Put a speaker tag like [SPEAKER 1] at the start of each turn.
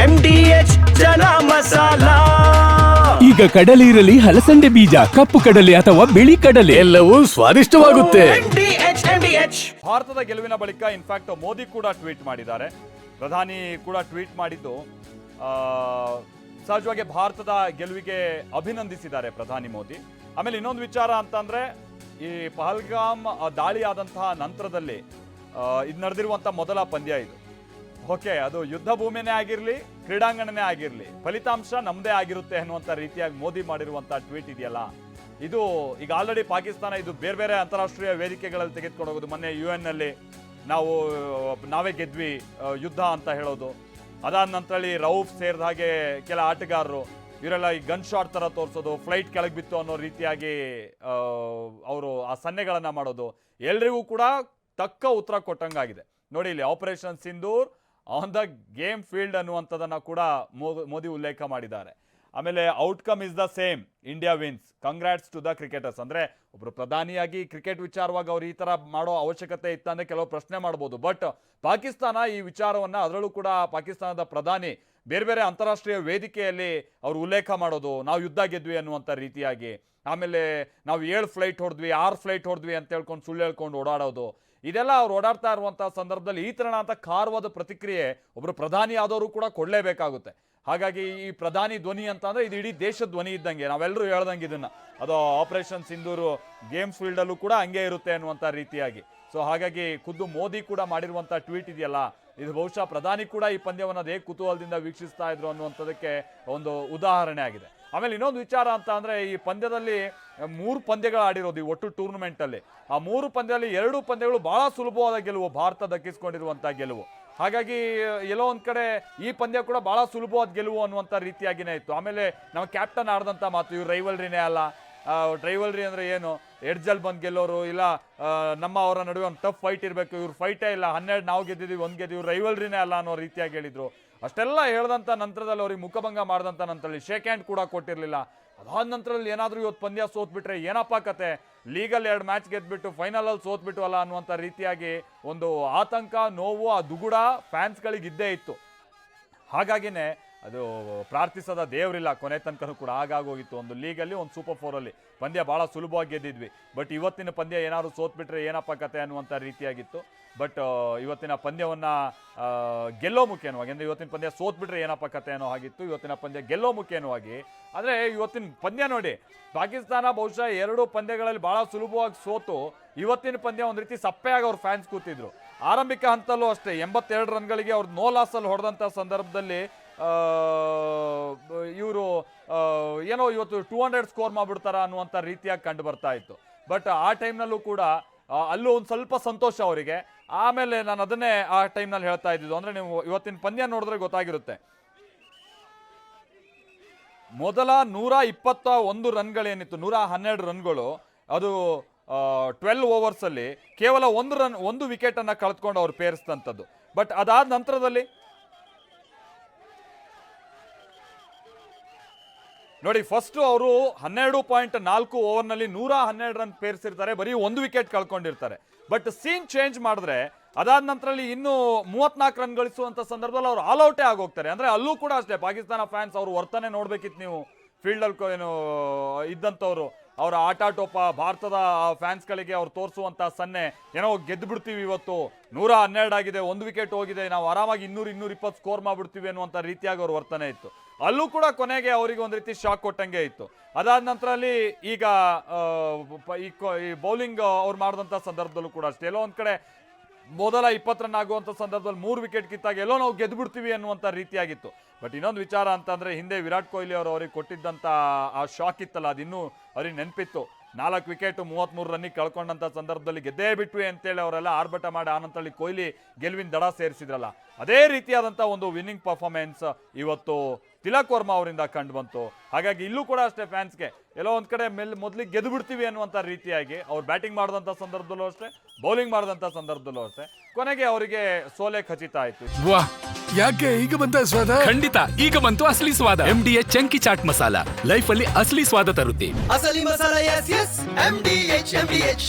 [SPEAKER 1] M D H chana masala.
[SPEAKER 2] ಈಗ ಕಡಲೆ ಇರಲಿ ಹಲಸಂಡೆ ಬೀಜ ಕಪ್ಪು ಕಡಲೆ ಅಥವಾ ಬಿಳಿ ಕಡಲೆ.
[SPEAKER 3] ಎಲ್ಲವೂ ಸ್ವಾದಿಷ್ಟವಾಗುತ್ತೆ.
[SPEAKER 1] ಡಿ ಎಚ್
[SPEAKER 4] ಭಾರತದ ಗೆಲುವಿನ ಬಳಿಕ ಇನ್ಫ್ಯಾಕ್ಟ್ ಮೋದಿ ಕೂಡ ಟ್ವೀಟ್ ಮಾಡಿದ್ದಾರೆ. ಪ್ರಧಾನಿ ಕೂಡ ಟ್ವೀಟ್ ಮಾಡಿದ್ದು ಆ, ಸಹಜವಾಗಿ ಭಾರತದ ಗೆಲುವಿಗೆ ಅಭಿನಂದಿಸಿದ್ದಾರೆ ಪ್ರಧಾನಿ ಮೋದಿ. ಆಮೇಲೆ ಇನ್ನೊಂದು ವಿಚಾರ ಅಂತಂದ್ರೆ ಈ ಪಹಲ್ಗಾಮ್ ಆ, ದಾಳಿ ಆದಂತಹ ನಂತರದಲ್ಲಿ ಆ, ಇದು ನಡೆದಿರುವಂತಹ ಮೊದಲ ಪಂದ್ಯ ಇದು. ಓಕೆ, ಅದು ಯುದ್ಧ ಭೂಮಿನೇ ಆಗಿರಲಿ, ಕ್ರೀಡಾಂಗಣನೇ ಆಗಿರಲಿ, ಫಲಿತಾಂಶ ನಮ್ಮದೇ ಆಗಿರುತ್ತೆ ಅನ್ನುವಂತ ರೀತಿಯಾಗಿ ಮೋದಿ ಮಾಡಿರುವಂಥ ಟ್ವೀಟ್ ಇದೆಯಲ್ಲ, ಇದು ಈಗ ಆಲ್ರೆಡಿ ಪಾಕಿಸ್ತಾನ ಇದು ಬೇರೆ ಬೇರೆ ಅಂತಾರಾಷ್ಟ್ರೀಯ ವೇದಿಕೆಗಳಲ್ಲಿ ತೆಗೆದುಕೊಂಡು ಹೋಗೋದು. ಮೊನ್ನೆ ಯು ಎನ್ನಲ್ಲಿ ನಾವು, ನಾವೇ ಗೆದ್ವಿ ಯುದ್ಧ ಅಂತ ಹೇಳೋದು. ಅದಾದ ನಂತರ ರೌಫ್ ಸೇರಿದ ಹಾಗೆ ಕೆಲ ಆಟಗಾರರು, ಇವರೆಲ್ಲ ಈ ಗನ್ ಶಾಟ್ ತರ ತೋರಿಸೋದು ಫ್ಲೈಟ್ ಕೆಳಗೆ ಬಿತ್ತು ಅನ್ನೋ ರೀತಿಯಾಗಿ ಅವರು ಆ ಸನ್ನೆಗಳನ್ನು ಮಾಡೋದು. ಎಲ್ರಿಗೂ ಕೂಡ ತಕ್ಕ ಉತ್ತರ ಕೊಟ್ಟಂಗಾಗಿದೆ. ನೋಡಿ ಇಲ್ಲಿ operation Sindoor on the game field ಅನ್ನುವಂಥದ್ದನ್ನು ಕೂಡ ಮೋದಿ ಉಲ್ಲೇಖ ಮಾಡಿದ್ದಾರೆ. ಆಮೇಲೆ outcome is the same India wins congrats to the cricketers ಅಂದರೆ ಒಬ್ಬರು ಪ್ರಧಾನಿಯಾಗಿ ಕ್ರಿಕೆಟ್ ವಿಚಾರವಾಗಿ ಅವ್ರು ಈ ಥರ ಮಾಡೋ ಅವಶ್ಯಕತೆ ಇತ್ತಂದರೆ ಕೆಲವು ಪ್ರಶ್ನೆ ಮಾಡ್ಬೋದು. ಬಟ್ ಪಾಕಿಸ್ತಾನ ಈ ವಿಚಾರವನ್ನು ಅದರಲ್ಲೂ ಕೂಡ ಪಾಕಿಸ್ತಾನದ ಪ್ರಧಾನಿ ಬೇರೆ ಬೇರೆ ಅಂತಾರಾಷ್ಟ್ರೀಯ ವೇದಿಕೆಯಲ್ಲಿ ಅವರು ಉಲ್ಲೇಖ ಮಾಡೋದು, ನಾವು ಯುದ್ಧ ಗೆದ್ವಿ ಅನ್ನುವಂಥ ರೀತಿಯಾಗಿ. ಆಮೇಲೆ ನಾವು ಏಳು ಫ್ಲೈಟ್ ಹೊಡೆದ್ವಿ, ಆರು ಫ್ಲೈಟ್ ಹೊಡೆದ್ವಿ ಅಂತ ಹೇಳ್ಕೊಂಡು ಸುಳ್ಳು ಹೇಳ್ಕೊಂಡು ಓಡಾಡೋದು. ಇದೆಲ್ಲ ಅವ್ರು ಓಡಾಡ್ತಾ ಇರುವಂತಹ ಸಂದರ್ಭದಲ್ಲಿ ಈ ಅಂತ ಖಾರವಾದ ಪ್ರತಿಕ್ರಿಯೆ ಒಬ್ರು ಪ್ರಧಾನಿ ಆದವರು ಕೂಡ ಕೊಡಲೇಬೇಕಾಗುತ್ತೆ. ಹಾಗಾಗಿ ಈ ಪ್ರಧಾನಿ ಧ್ವನಿ ಅಂತ ಅಂದ್ರೆ ಇದು ಇಡೀ ದೇಶದ ಧ್ವನಿ ಇದ್ದಂಗೆ, ನಾವೆಲ್ಲರೂ ಹೇಳ್ದಂಗೆ ಇದನ್ನ. ಅದು ಆಪರೇಷನ್ ಸಿಂಧೂರು ಗೇಮ್ಸ್ ಫೀಲ್ಡಲ್ಲೂ ಕೂಡ ಹಂಗೆ ಇರುತ್ತೆ ಅನ್ನುವಂಥ ರೀತಿಯಾಗಿ. ಸೊ ಹಾಗಾಗಿ ಖುದ್ದು ಮೋದಿ ಕೂಡ ಮಾಡಿರುವಂಥ ಟ್ವೀಟ್ ಇದೆಯಲ್ಲ, ಇದು ಬಹುಶಃ ಪ್ರಧಾನಿ ಕೂಡ ಈ ಪಂದ್ಯವನ್ನು ಅದೇ ಕುತೂಹಲದಿಂದ ವೀಕ್ಷಿಸ್ತಾ ಇದ್ರು ಅನ್ನುವಂಥದ್ದಕ್ಕೆ ಒಂದು ಉದಾಹರಣೆ ಆಗಿದೆ. ಆಮೇಲೆ ಇನ್ನೊಂದು ವಿಚಾರ ಅಂತ ಅಂದರೆ ಈ ಪಂದ್ಯದಲ್ಲಿ ಮೂರು ಪಂದ್ಯಗಳು ಆಡಿರೋದು ಈ ಒಟ್ಟು ಟೂರ್ನಮೆಂಟ್ ಅಲ್ಲಿ ಆ ಮೂರು ಪಂದ್ಯದಲ್ಲಿ ಎರಡು ಪಂದ್ಯಗಳು ಬಹಳ ಸುಲಭವಾದ ಗೆಲುವು ಭಾರತ ದಕ್ಕಿಸ್ಕೊಂಡಿರುವಂಥ ಗೆಲುವು. ಹಾಗಾಗಿ ಎಲ್ಲೋ ಒಂದು ಕಡೆ ಈ ಪಂದ್ಯ ಕೂಡ ಬಹಳ ಸುಲಭವಾದ ಗೆಲುವು ಅನ್ನುವಂಥ ರೀತಿಯಾಗಿನೇ ಇತ್ತು. ಆಮೇಲೆ ನಮ್ಮ ಕ್ಯಾಪ್ಟನ್ ಆಡಿದಂಥ ಮಾತು, ಇವ್ರು ರೈವಲ್ರಿನೇ ಅಲ್ಲ. ಡ್ರೈವಲ್ರಿ ಅಂದ್ರೆ ಏನು? ಎಡ್ಜಲ್ಲಿ ಬಂದು ಗೆಲ್ಲೋರು, ಇಲ್ಲ ನಮ್ಮ ಅವರ ನಡುವೆ ಒಂದು ಟಫ್ ಫೈಟ್ ಇರಬೇಕು, ಇವ್ರು ಫೈಟೇ ಇಲ್ಲ, ಹನ್ನೆರಡು ನಾವು ಗೆದ್ದಿದ್ದೀವಿ ಒಂದು ಗೆದ್ದಿವಿ ರೈವಲ್ರಿನೇ ಅಲ್ಲ ಅನ್ನೋ ರೀತಿಯಾಗಿ ಹೇಳಿದರು. ಅಷ್ಟೆಲ್ಲ ಹೇಳ್ದಂಥ ನಂತರದಲ್ಲಿ ಅವ್ರಿಗೆ ಮುಖಭಂಗ ಮಾಡಿದಂಥ ನಂತರದಲ್ಲಿ ಶೇಕ್ ಹ್ಯಾಂಡ್ ಕೂಡ ಕೊಟ್ಟಿರಲಿಲ್ಲ. ಅದಾದ ನಂತರದಲ್ಲಿ ಏನಾದರೂ ಇವತ್ತು ಪಂದ್ಯ ಸೋತ್ಬಿಟ್ರೆ ಏನಪ್ಪ ಕತೆ? ಲೀಗಲ್ ಎರಡು ಮ್ಯಾಚ್ ಗೆದ್ಬಿಟ್ಟು ಫೈನಲಲ್ಲಿ ಸೋತ್ಬಿಟ್ಟು ಅಲ್ಲ ಅನ್ನುವಂಥ ರೀತಿಯಾಗಿ ಒಂದು ಆತಂಕ, ನೋವು, ಆ ದುಗುಡ ಫ್ಯಾನ್ಸ್ಗಳಿಗೆ ಇದ್ದೇ ಇತ್ತು. ಹಾಗಾಗಿನೇ ಅದು ಪ್ರಾರ್ಥಿಸದ ದೇವರಿಲ್ಲ, ಕೊನೆ ತನಕನೂ ಕೂಡ ಆಗಾಗೋಗಿತ್ತು ಒಂದು ಲೀಗಲ್ಲಿ, ಒಂದು ಸೂಪರ್ ಫೋರಲ್ಲಿ ಪಂದ್ಯ ಭಾಳ ಸುಲಭವಾಗಿ ಗೆದ್ದಿದ್ವಿ. ಬಟ್ ಇವತ್ತಿನ ಪಂದ್ಯ ಏನಾದ್ರು ಸೋತ್ಬಿಟ್ರೆ ಏನಪ್ಪ ಕತೆ ಅನ್ನುವಂಥ ರೀತಿಯಾಗಿತ್ತು. ಬಟ್ ಇವತ್ತಿನ ಪಂದ್ಯವನ್ನು ಗೆಲ್ಲೋ ಮುಖ್ಯವಾಗಿ ಅಂದರೆ ಇವತ್ತಿನ ಪಂದ್ಯ ಸೋತ್ಬಿಟ್ರೆ ಏನಪ್ಪ ಕತೆ ಅನ್ನೋ ಹಾಗಿತ್ತು. ಇವತ್ತಿನ ಪಂದ್ಯ ಗೆಲ್ಲೋ ಮುಖ್ಯವಾಗಿ ಆದರೆ ಇವತ್ತಿನ ಪಂದ್ಯ ನೋಡಿ, ಪಾಕಿಸ್ತಾನ ಬಹುಶಃ ಎರಡು ಪಂದ್ಯಗಳಲ್ಲಿ ಭಾಳ ಸುಲಭವಾಗಿ ಸೋತು, ಇವತ್ತಿನ ಪಂದ್ಯ ಒಂದು ರೀತಿ ಸಪ್ಪೆಯಾಗಿ ಅವ್ರ ಫ್ಯಾನ್ಸ್ ಕೂತಿದ್ರು. ಆರಂಭಿಕ ಹಂತಲ್ಲೂ ಅಷ್ಟೇ, ಎಂಬತ್ತೆರಡು ರನ್ಗಳಿಗೆ ಅವ್ರು ನೋ ಲಾಸಲ್ಲಿ ಹೊಡೆದಂಥ ಸಂದರ್ಭದಲ್ಲಿ ಇವರು ಏನೋ ಇವತ್ತು ಟೂ ಹಂಡ್ರೆಡ್ ಸ್ಕೋರ್ ಮಾಡಿಬಿಡ್ತಾರ ಅನ್ನುವಂಥ ರೀತಿಯಾಗಿ ಕಂಡು ಬರ್ತಾ ಇತ್ತು. ಬಟ್ ಆ ಟೈಮ್ನಲ್ಲೂ ಕೂಡ ಅಲ್ಲೂ ಒಂದು ಸ್ವಲ್ಪ ಸಂತೋಷ ಅವರಿಗೆ. ಆಮೇಲೆ ನಾನು ಅದನ್ನೇ ಆ ಟೈಮ್ನಲ್ಲಿ ಹೇಳ್ತಾ ಇದ್ದಿದ್ದು. ಅಂದರೆ ನೀವು ಇವತ್ತಿನ ಪಂದ್ಯ ನೋಡಿದ್ರೆ ಗೊತ್ತಾಗಿರುತ್ತೆ. ಮೊದಲ ನೂರ ಇಪ್ಪತ್ತ ಒಂದು ರನ್ಗಳೇನಿತ್ತು, ನೂರ ಹನ್ನೆರಡು ರನ್ಗಳು, ಅದು ಟ್ವೆಲ್ ಓವರ್ಸಲ್ಲಿ ಕೇವಲ ಒಂದು ರನ್, ಒಂದು ವಿಕೆಟನ್ನು ಕಳೆದುಕೊಂಡು ಅವ್ರು ಪೇರಿಸಿದಂಥದ್ದು. ಬಟ್ ಅದಾದ ನಂತರದಲ್ಲಿ ನೋಡಿ ಫಸ್ಟ್ ಅವರು ಹನ್ನೆರಡು ಪಾಯಿಂಟ್ ನಾಲ್ಕು ಓವರ್ನಲ್ಲಿ ನೂರ ಹನ್ನೆರಡು ರನ್ ಪೇರಿಸಿರ್ತಾರೆ. ಬರೀ ಒಂದು ವಿಕೆಟ್ ಕಳ್ಕೊಂಡಿರ್ತಾರೆ. ಬಟ್ ಸೀನ್ ಚೇಂಜ್ ಮಾಡಿದ್ರೆ, ಅದಾದ ನಂತರಲ್ಲಿ ಇನ್ನು ಮೂವತ್ನಾಲ್ಕು ರನ್ ಗಳಿಸುವಂತ ಸಂದರ್ಭದಲ್ಲಿ ಅವರು ಆಲ್ ಔಟೇ ಆಗೋಗ್ತಾರೆ. ಅಂದ್ರೆ ಅಲ್ಲೂ ಕೂಡ ಅಷ್ಟೇ, ಪಾಕಿಸ್ತಾನ ಫ್ಯಾನ್ಸ್ ಅವರು ವರ್ತನೆ ನೋಡ್ಬೇಕಿತ್ತು ನೀವು. ಫೀಲ್ಡಲ್ಲಿ ಏನು ಇದ್ದಂಥವ್ರು. ಅವರ ಆಟಾಟೋಪ ಭಾರತದ ಫ್ಯಾನ್ಸ್ಗಳಿಗೆ ಅವ್ರು ತೋರಿಸುವಂಥ ಸನ್ನೆ. ಏನೋ ಗೆದ್ದು ಬಿಡ್ತೀವಿ ಇವತ್ತು. ನೂರ ಹನ್ನೆರಡು ಆಗಿದೆ, ಒಂದು ವಿಕೆಟ್ ಹೋಗಿದೆ. ನಾವು ಆರಾಮಾಗಿ ಇನ್ನೂರು ಇನ್ನೂರು ಇಪ್ಪತ್ತು ಸ್ಕೋರ್ ಮಾಡ್ಬಿಡ್ತೀವಿ ಅನ್ನುವಂಥ ರೀತಿಯಾಗಿ ಅವ್ರ ವರ್ತನೆ ಇತ್ತು. ಅಲ್ಲೂ ಕೂಡ ಕೊನೆಗೆ ಅವರಿಗೆ ಒಂದು ರೀತಿ ಶಾಕ್ ಕೊಟ್ಟಂಗೆ ಇತ್ತು. ಅದಾದ ನಂತರದಲ್ಲಿ ಈಗ ಪ- ಈ ಕೊ- ಈ ಬೌಲಿಂಗ್ ಅವ್ರು ಮಾಡಿದಂಥ ಸಂದರ್ಭದಲ್ಲೂ ಕೂಡ ಅಷ್ಟೇ. ಎಲ್ಲೋ ಒಂದು ಕಡೆ ಮೊದಲ ಇಪ್ಪತ್ತು ರನ್ ಆಗುವಂಥ ಸಂದರ್ಭದಲ್ಲಿ ಮೂರು ವಿಕೆಟ್ ಕಿತ್ತಾಗ ಎಲ್ಲೋ ನಾವು ಗೆದ್ದು ಬಿಡ್ತೀವಿ ಅನ್ನುವಂಥ ರೀತಿಯಾಗಿತ್ತು. ಬಟ್ ಇನ್ನೊಂದು ವಿಚಾರ ಅಂತಂದರೆ ಹಿಂದೆ ವಿರಾಟ್ ಕೊಹ್ಲಿ ಅವರು ಅವ್ರಿಗೆ ಕೊಟ್ಟಿದ್ದಂಥ ಆ ಶಾಕ್ ಇತ್ತಲ್ಲ ಅದಿನ್ನೂ ಅವ್ರಿಗೆ ನೆನಪಿತ್ತು. ನಾಲ್ಕು ವಿಕೆಟು ಮೂವತ್ತ್ಮೂರು ರನ್ನಿಗೆ ಕಳ್ಕೊಂಡಂಥ ಸಂದರ್ಭದಲ್ಲಿ ಗೆದ್ದೇ ಬಿಟ್ವಿ ಅಂತೇಳಿ ಅವರೆಲ್ಲ ಆರ್ಭಟ ಮಾಡಿ ಆನಂತಳ್ಳಿ ಕೊಹ್ಲಿ ಗೆಲುವಿನ ದಡ ಸೇರಿಸಿದ್ರಲ್ಲ. ಅದೇ ರೀತಿಯಾದಂಥ ಒಂದು ವಿನ್ನಿಂಗ್ ಪರ್ಫಾರ್ಮೆನ್ಸ್ ಇವತ್ತು ತಿಲಕ್ ವರ್ಮಾ ಅವರಿಂದ ಕಂಡು ಬಂತು. ಹಾಗಾಗಿ ಇಲ್ಲೂ ಕೂಡ ಅಷ್ಟೇ ಫ್ಯಾನ್ಸ್ಗೆ ಎಲ್ಲೋ ಒಂದ್ ಕಡೆ ಮೆಲ್ ಮೊದಲಿಗೆ ಗೆದ್ದು ಬಿಡ್ತೀವಿ ಅನ್ನುವಂಥ ರೀತಿಯಾಗಿ ಅವ್ರು ಬ್ಯಾಟಿಂಗ್ ಮಾಡಿದಂಥ ಸಂದರ್ಭದಲ್ಲೂ ಅಷ್ಟೇ ಬೌಲಿಂಗ್ ಮಾಡಿದಂಥ ಸಂದರ್ಭದಲ್ಲೂ ಅಷ್ಟೇ ಕೊನೆಗೆ ಅವರಿಗೆ ಸೋಲೆ ಖಚಿತ ಆಯಿತು.
[SPEAKER 3] ವಾ ಯಾಕೆ ಈಗ ಬಂತ ಸ್ವಾದ?
[SPEAKER 2] ಖಂಡಿತ ಈಗ ಬಂತು ಅಸಲಿ ಸ್ವಾದ. M D chunky chaat masala. Life ಅಲ್ಲಿ ಅಸಲಿ ಸ್ವಾದ ತರುತ್ತೆ.
[SPEAKER 1] ಅಸಲಿ ಮಸಾಲ ಎಸ್ S M D H M D H